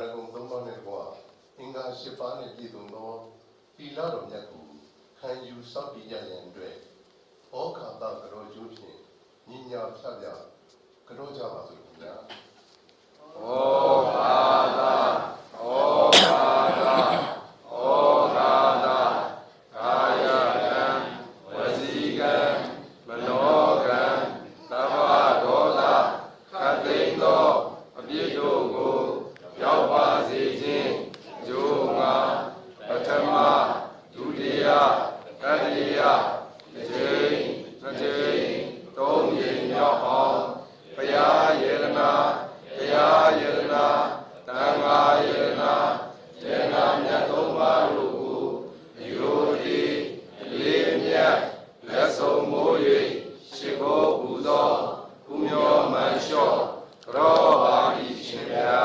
ဏဂုံသုံးပါးနဲ့တကွာအင်္ဂါ၈ပါးနဲ့ပြည့်စုံသောသီလတော်မြတ်ကိုခံယူစောင့်တည်ကြရန်အတွက်ဩဃာတကရောကျိုးဖြင့်ညီညာဖြတ်ပြကရောကြပါစို့ခင်ဗျာဩဘာသာဩဘာသာဩဘာသာကာယကံဝစီကံမနောကံသဗ္ဗဒေါသခတ်သိမ်းသောအပြစ်တို့ကိုရောက်ပါစေခြင်းဂျိုးငါပထမဒုတိယတတိယတစ်ချိန်နှစ်ချိန်သုံးချိန်မြောက်အောင်ဘုရားယေရနာ တရားယရနာတန်ခါယရနာယရနာမြတ်သုံးပါးတို့ကိုယူတိအလေးမြတ်လက်ဆုံးမိုး၍ရှိခိုးပူဇော်ကုမျောမန်လျှော့ကြောပါ၏ရှင်ဗျာ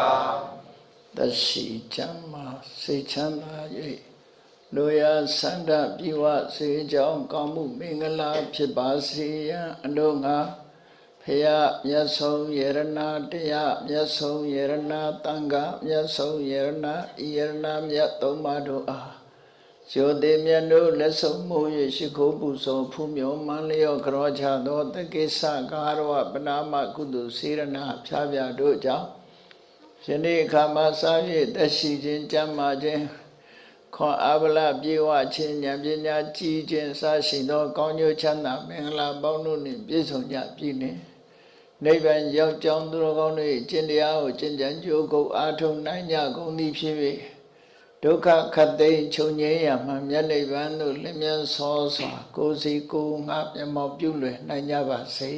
သက်ရှိချမ်းမာ စိတ်ချမ်းသာ၍လူရဆန္ဒပြေဝစေကြောင်းကောင်းမှုမင်္ဂလာဖြစ်ပါစေရန်အလို့ငါဖရာမြတ်ဆုံးယရနာတရားမြတ်ဆုံးယရနာတန်ခါမြတ်ဆုံးယရနာဤယရနာမြတ်သုံးပါးတို့အားဇောတိမြတ်တို့လက်ဆုံးမှု၍ရှိခိုးပူဇော်ဖူးမြော်မန်းလျော့ကြောချသောတက္ကိစ္စကာရဝပနာမကုသိုလ်စေရနာဖြားပြတို့ကြောင့် ယနေ့အခါမှာစာ၍တက်ရှိခြင်းကြမ်းမာခြင်းခွန်အားဗလပြေဝခြင်းဉာဏ်ပညာကြီးခြင်းစရှိသောကောင်းကျိုးချမ်းသာမင်္ဂလာပေါင်းတို့နှင့်ပြည့်စုံကြပြီနှင့်နိဗ္ဗာန်ရောက်ကြောင်းသူတော်ကောင်းတို့၏ကျင့်တရားကိုကျင့်ကြံကြိုးကုပ်အားထုတ်နိုင်ကြကုန်သည်ဖြစ်၍ဒုက္ခခတ်သိမ်းချုပ်ငြိမ်းရမှမြတ်နိဗ္ဗာန်သို့လင်းမြန်သောစွာကိုယ်စီကိုယ်ငါမျက်မှောက်ပြုလွယ်နိုင်ကြပါစေ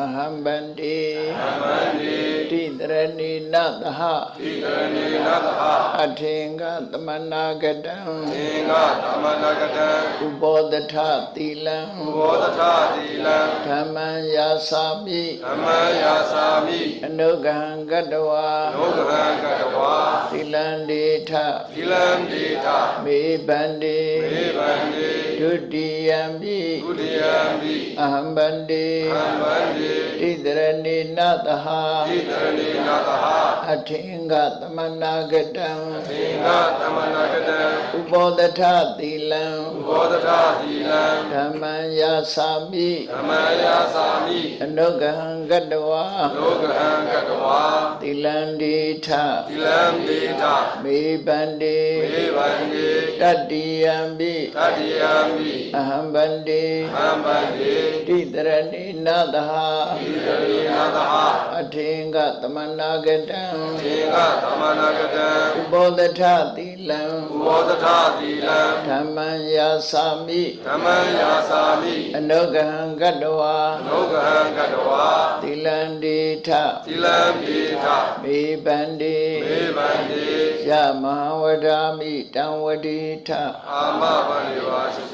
အဟံဗန္တိသမန္တိတိတရဏိနသဟဣတရဏေနသဟအထင်္ဂသမနာကတံသင်္ဃသမဏဂတံဥပောတထသီလံဘောဓထသီလံဓမ္မံယာစာမိဓမ္မယာစာမိအနုဂံကတဝါလောကဟံကတဝါသီလံဒေထသီလံဒေထမေဗန္တိမေဗန္တိဒုတိယံပိဒုတိယံပိအဟံဗန္တိသံဗန္တိတိတရဏိနသဟဣတရဏေနသဟ အထင်္ဂသမနာကတံသင်္ဃသမဏဂတံဥပောတထသီလံဘောဓထသီလံဓမ္မံယာစာမိဓမ္မယာစာမိအနုဂံကတဝါလောကဟံကတဝါသီလံဒေထသီလံဒေထမေဗန္တိမေဗန္တိတတ္တိယံပိတတိယံပိအဟံဗန္တိသံဗန္တိတိတရဏိနသဟဣတရေနသဟအထင်္ဂသမနာကတံသင်္ဃသမဏဂတံဥပောတထသီလံဥဘောဓထသီလံဓမ္မံယာစာမိဓမ္မယာစာမိအနုဂံကတဝါလောကဟံကတဝါသီလံဒေထသီလံဒေထမေဗန္တိမေဗန္တိယမဟာဝဒာမိတံဝတိထအာမဗန္တိပါရှိစ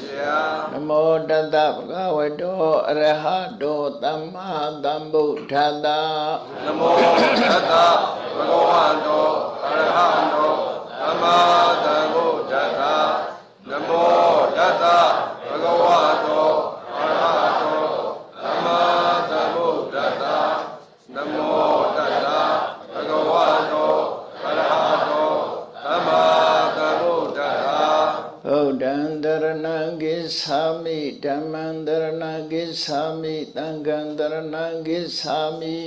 ေယန မောတတဗုဒ္ဓဝတ္တောအရဟတောသမ္မာသမ္ဗုဒ္ဓတ္တနမောတတ္တဘဂဝန္တောအရဟံတောသမ္မာသမ္ဗုဒ္ဓတ္တနမောတတ္တဘဂဝန္တောအရဟံတောသမ္မာသမ္ဗုဒ္ဓတ္တနမောတတ္တဘဂဝန္တောအရဟံတောသမ္မာသမ္ဗုဒ္ဓတ္တ ဗုဒ္ဓံတရ ဏံကိသာမိဓမ္မံတရဏံကိသာမိသံဃံတရဏံကိသာမိ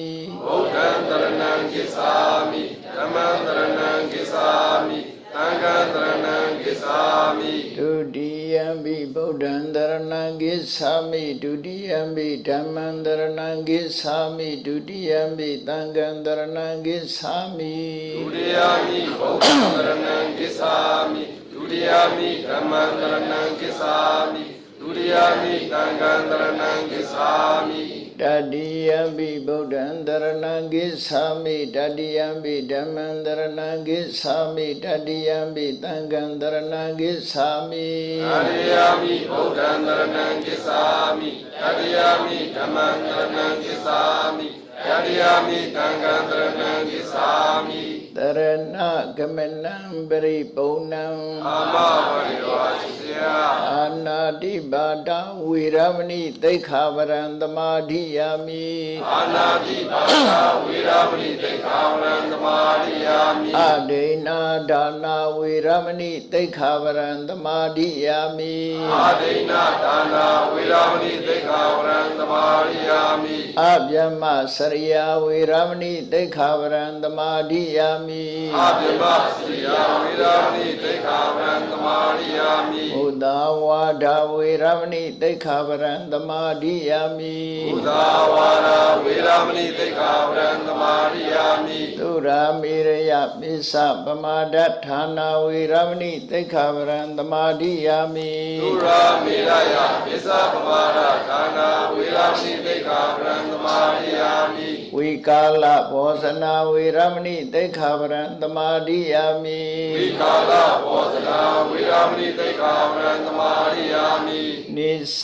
ဗုဒ္ဓံတရဏံကိသာမိဓမ္မံတရဏံကိသာမိသံဃံတရဏံကိသာမိဒုတိယံပိဗုဒ္ဓံတရဏံကိသာမိဒုတိယံပိဓမ္မံတရဏံကိသာမိဒုတိယံပိသံဃံတရဏံကိသာမိဒုတိယမိဗုဒ္ဓံတရဏံကိသာမိ ဒုတိယမိဓမ္မံတရဏံကိသာမိဒုတိယမိသံဃံတရဏံကိသာမိတတိယံပိဗုဒ္ဓံတရဏံကိသာမိတတိယံပိဓမ္မံတရဏံကိသာမိတတိယံပိသံဃံတရဏံကိသာမိတတိယမိဗုဒ္ဓံတရဏံကိသာမိတတိယမိဓမ္မံတရဏံကိသာမိတတိယမိသံဃံတရဏံကိသာမိ တရဏဂမနံပရိပုံဏံအာမဝရိဝါရှိစေယယအာနာတိပါဒဝေရမဏိသိက္ခာပရံသမာဓိယာမိအာနာတိပါဒဝေရမဏိသိက္ခာဝရံသမာရိယာမိအဒိဏဒါနာဝေရမဏိသိက္ခာပရံသမာဓိယာမိအာဒိဏဒါနာဝေရမဏိသိက္ခာဝရံသမာရိယာမိအဗျမစရိယာဝေရမဏိသိက္ခာပရံသမာဓိယာမိအာပြမစီယဝေရမဏိသိက္ခာဝရံသမာရိယာမိ ဘုဒ္ဓဝါဒဝေရမဏိသိက္ခာပရံသမာဓိယာမိဘုသာဝါဒဝေရမဏိသိက္ခာဝရံသမာရိယာမိသုရာမေရယပိစ္ဆပမာဒဌာနာဝေရမဏိသိက္ခာပရံသမာဓိယာမိသုရာမေရယပိစ္ဆပမာဒဌာနာဝေရမဏိသိက္ခာဝရံသမာရိယာမိဝိကာလဘောဇနာဝေရမဏိသိက္ခာပရံသမာဓိယာမိဝိကာလဘောဇနာဝေရမဏိသိက္ခာဝရံသမာရိယာမိ နိစ္စ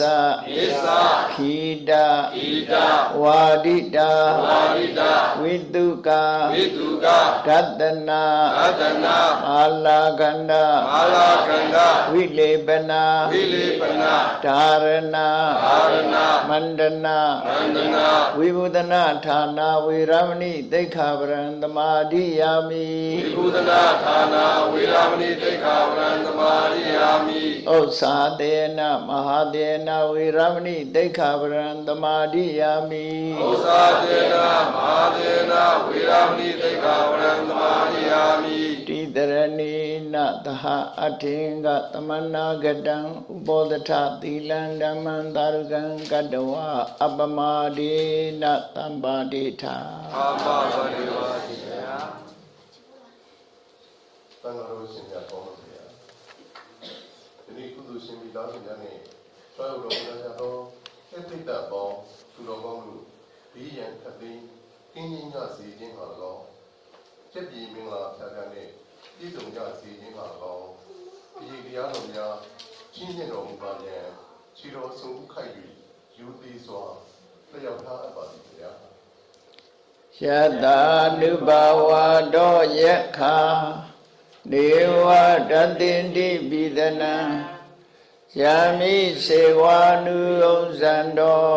နိစ္စခိတဣဒဝါဒိတာဝါရိတဝိတုကာဝိတုကဒတနာအတနာမာလာကန္ဒမာလာကန္ဒဝိလေပနာဝိလေပနာဓာရဏအာရဏမန္တနာနန္ဒနာဝိဘုဒနာဌာနာဝေရမဏိသိက္ခာပရံသမာဓိယာမိဝိဘုဒနာဌာနာဝေရမဏိသိက္ခာဝရံသမာရိယာမိဥစ္စာတေနမဟာတေနဝေရမဏိသိက္ခာပရံသမာဓိယာမိဥစ္စာတေနမဟာတေနဝေရမဏိသိက္ခာဝရံသမာရိယာမိတိတရဏိနသဟအထေင်္ဂသမနာဂတံဥပောဒထသီလံဓမ္မံသာရုကံကတ္တဝအပမဒေနသံပါတိထာအာမဘရိဝါတိယတန်ဃာတော်ရှင်များတော်လို့ဗျာဒီနေ့ကုသိုလ်ရှင်မိသားစုများနဲ့ ဆွဲဥတော်ဘုရားတော်အတိတ်တပေါင်းသူတော်ကောင်းတို့ဘေးရန်ခတ်သိမ်းကင်းကြီးညစီခြင်းဟာ၎င်းချက်ပြည်မင်္ဂလာဖြာခန့်နဲ့ပြည်စုံညစီခြင်းဟာ၎င်းဒီတရားတော်များချင်းမြတ်တော်မူပါလျင်ခြေတော်ဆုံးဥခိုက်၍ယူသေးစွာလျှောက်ထားအပ်ပါသည်ဗျာယတာနုဘဝတောယက္ခာနေဝတတိန္တိပိဒနံ ယမိစေဝာနုဥဇ္ဇံတော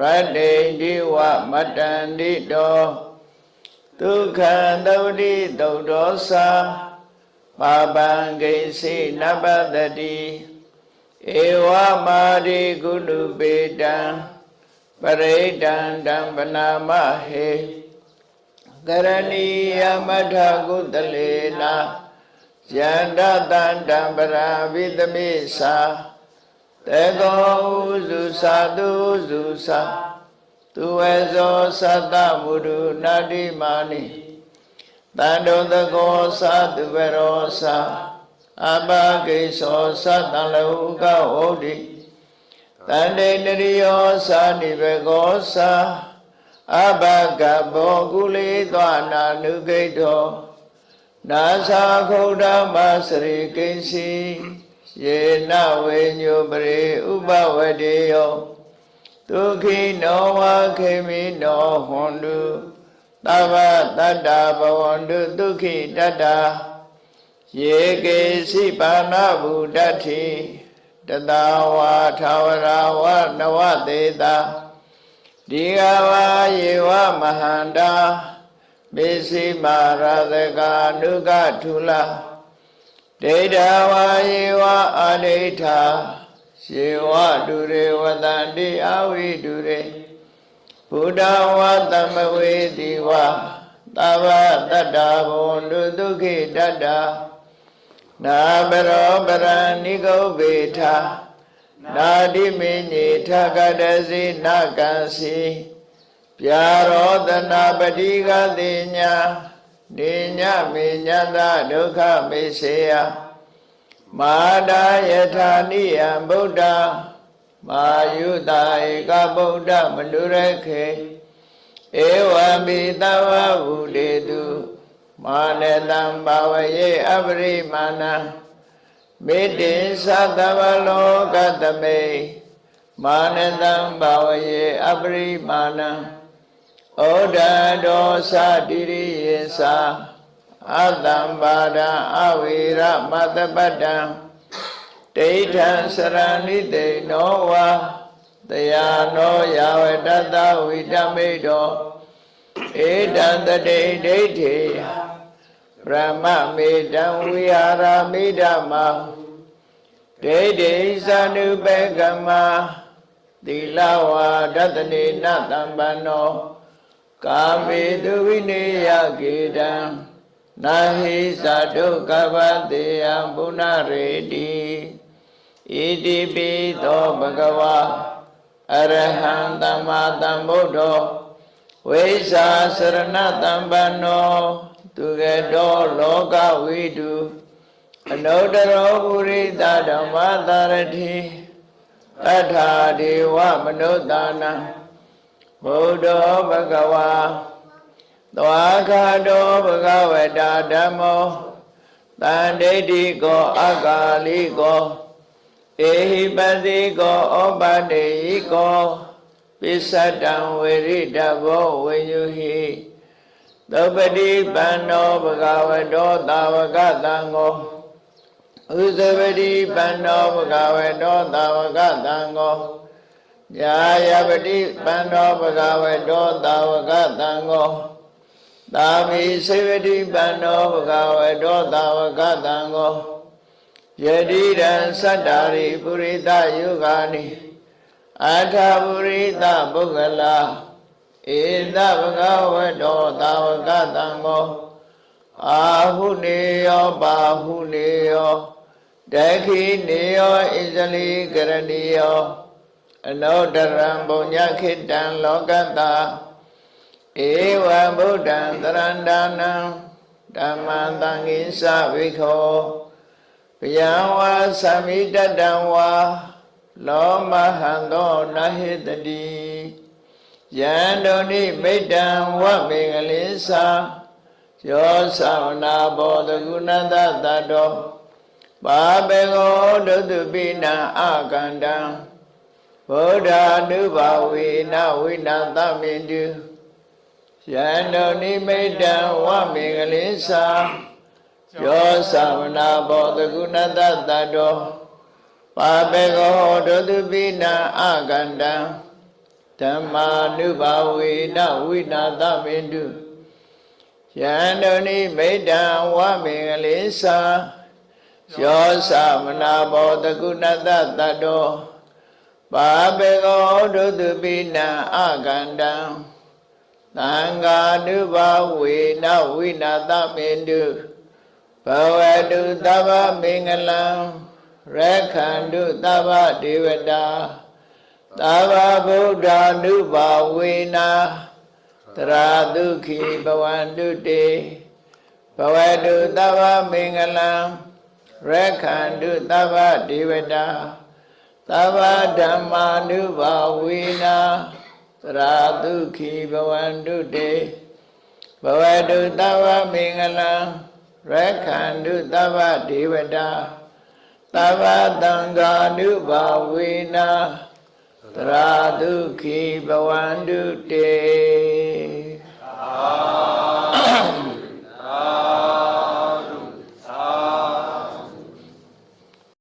ရတ္တိဒီဝမတ္တန္တိတောဒုက္ခံသုတိသုတ်တောသာပါပံဂိစိနပတ္တိဧဝမာရိကုဏုပေတံပရိဒံတံပနာမဟေကရဏီယမထကုတလေနာ ယန္တတန္တံပရာဝိသမိသာတေကောဥစုသာတုဥစုသာသူဝေဇောသတ္တမုဒုနာတိမာနိတန္တောတကောသာသူဝရောသာအဘဂိသောသတ္တလောကဝုဒ္ဓိတန္တေနရိယောသာနိဘကောသာအဘဂဘောကုလေသောနာနုဂိတော နာသာခုဒ္ဓမစရိကိဉ္စီယေနဝေညုပရိဥပဝတေယောဒုက္ခိနောဝခေမိနောဟွန်တုသဗ္ဗတတ္တဘဝန္တုဒုက္ခိတတ္တာယေကေစီပါဏဗုဒ္ဓတ္ထိတတဝါထာဝရဝနဝသေးတာဒီဃဝါယေဝမဟန္တာ မေစီမာရသကာနုကထုလဒိဋ္ဌဝါယေဝအာဒိဋ္ဌာယေဝတုရေဝတန္တိအဝိတုရေဘုဒ္ဓဝါသမဝေတိဝါသဗ္ဗတတ္တဘုံဒုဒုက္ခိတတ္တာနာဘရောပရဏိကုဗေထနာတိမေညေထကတစီနာကံစီ ပြာရောတနာပတိကတိညာနေညမေညတဒုက္ခမေစေယမာတာယထာနိယံဗုဒ္ဓမာယုတာဧကဗုဒ္ဓမနုရခေဧဝံပိတဝဝုတေတုမာနတံဘာဝယေအပရိမာဏံမေတ္တိသတ္တဝလောကတမေမာနတံဘာဝယေအပရိမာဏံ ဩဒဒောသတိရိယေသာအတံပါဒံအဝိရမတ္တပတ္တံဒိဋ္ဌံစရဏိတေနောဝါတယာနောယာဝတတ္တဝိတမိတောဧတံတတိဒိဋ္ဌိဗြဟ္မမေတံဝိဟာရမိဓမ္မာဒိဋ္ဌိသနုပေကမသီလဝါဒတနေနတံပန္နော ကာမေတုဝိနေယကေတံနာဟိသဒုက္ခပတေယံဘုနာရေတိဣတိပိသောဘဂဝါအရဟံသမ္မာသမ္ဗုဒ္ဓောဝိဇ္ဇာစရဏတံပန္နောသူကတောလောကဝိတုအနုတ္တရောပုရိသဓမ္မသာရတိတထာဒေဝမနုဿာနံ ဘုဒ္ဓောဘဂဝါသွားခါတောဘဂဝတာဓမ္မောတန်ဒိဋ္ဌိကော အကာလိကောဧဟိပတိကောဩပတေဟိကောပိစ္ဆတံဝေရိတဘောဝေယုဟိသောပတိပန္နောဘဂဝတောတာဝကတံကိုဥဇဝတိပန္နောဘဂဝတောတာဝကတံကို ညာယပတိပန္နောဘဂဝတောတာဝကတံကိုသာမိစေဝတိပန္နောဘဂဝတောတာဝကတံကိုယတိရံသတ္တာရိပုရိသယုဂာနိအာထာပုရိသပုဂ္ဂလာဧသဘဂဝတောတာဝကတံကိုအာဟုနေယောပါဟုနေယောဒခိနေယောဣဇလိကရဏီယော အနောတရံပုညခိတံလောကတဧဝံဗုဒ္ဓံတရန္ဒာနံဓမ္မံတံဃိသဝိခောဘယံဝါသမိတတံဝါလောမဟံသောနဟိတတိယန္တုန်ိမိတံဝမေငလိသာယောသဝနာဘောတကုဏတတတောပါပေကောဒုတုပိနံအကန္တံ ဗုဒ္ဓ ानु ဘာဝေနဝိနသမေတုယန္တုန်ိမိတံဝမေငလိသာယောသဝနာဘောတကုဏတတတောပါပေကောဒုတုပိနံအကန္တံဓမ္မာနုဘာဝေနဝိနာသမေတုယန္တုန်ိမိတံဝမေငလိသာယောသမနာဘောတကုဏတတတော ပါပေကောဒုတုပိနံအကန္တံသံဃာနုဘာဝေနဝိနာသမေတုဘဝတုသဗ္ဗမင်္ဂလံရခန္တုသဗ္ဗဒေဝတာသဗ္ဗဗုဒ္ဓ ानु ဘာဝေနာတရာဒုခိဘဝန္တုတေဘဝတုသဗ္ဗမင်္ဂလံရခန္တုသဗ္ဗဒေဝတာ သဗ္ဗဓမ္မာ ानु ဘာဝေနာသရာဒုခိဘဝန္တုတေဘဝတုသဗ္ဗမင်္ဂလံရခန္တုသဗ္ဗဒေဝတာသဗ္ဗတံဃာ ानु ဘာဝေနာသရာဒုခိဘဝန္တုတေ